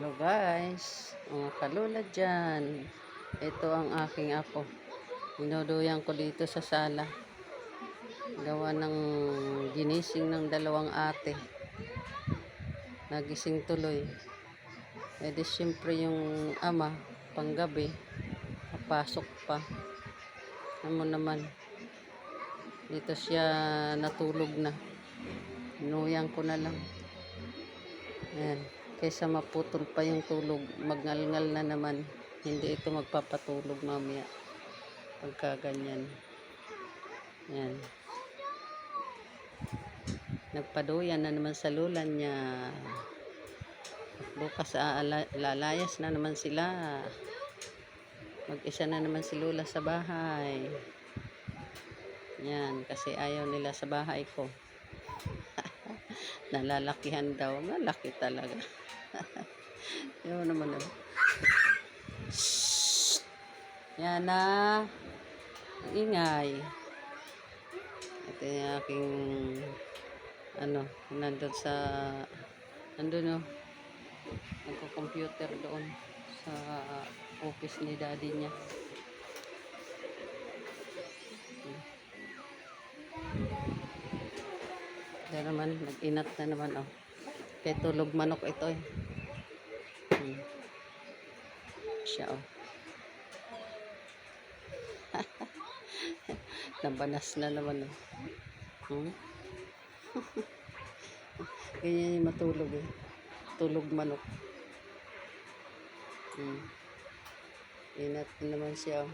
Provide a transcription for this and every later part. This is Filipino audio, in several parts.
Hello guys, mga kalula dyan. Ito ang aking apo. Dinuduyan ko dito sa sala. Gawa ng ginising ng dalawang ate. Nagising tuloy. E di syempre yung ama, panggabi, papasok pa. Ano naman, dito siya natulog na. Inuyang ko na lang. Ayan. Kaysa maputol pa yung tulog, magngalngal na naman. Hindi ito magpapatulog mamaya. Pagka ganyan. Ayan. Nagpaduyan na naman sa lulan niya. Bukas lalayas na naman sila. Mag-isa na naman si Lula sa bahay. Yan, kasi ayaw nila sa bahay ko. Nalalakihan daw. Malaki talaga. Yun naman na. Yan na. Ingay. Ito yung aking ano, nandun sa nandun oh. Nagko-computer doon sa office ni daddy niya. Ito naman, nag-inat na naman oh. Kaya tulog manok ito eh. Hmm. Siya oh. Nabanas na naman oh. Hmm? Ganyan yung matulog eh. Tulog manok. Hmm. Inat na naman siya oh.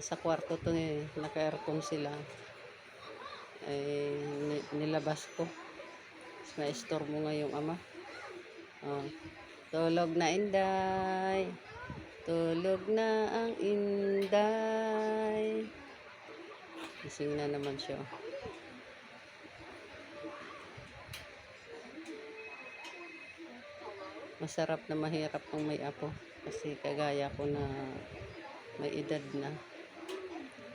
Nasa kwarto to eh. Naka-aircon sila. Eh, ni- nilabas ko. Tapos na-store mo nga yung ama. Oh. Tulog na inday. Tulog na ang inday. Gising na naman siya. Masarap na mahirap kung may apo. Kasi kagaya ko na may edad na.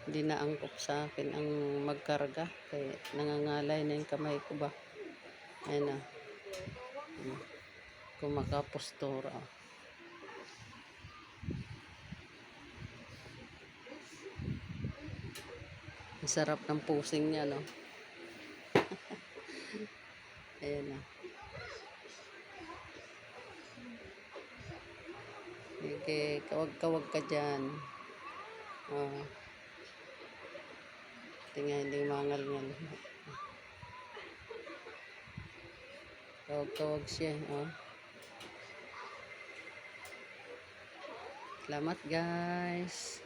Hindi na angkop sa akin ang magkarga. Kaya nangangalay na yung kamay ko ba. Ayun na. Hmm. Kumakapostura. Ang sarap ng pusing niya, no? Ayan na. Sige, kawag-kawag ka dyan. Oh. Tingnan, hindi mangal-ngal. Kawag-kawag siya, oh. Salamat, guys.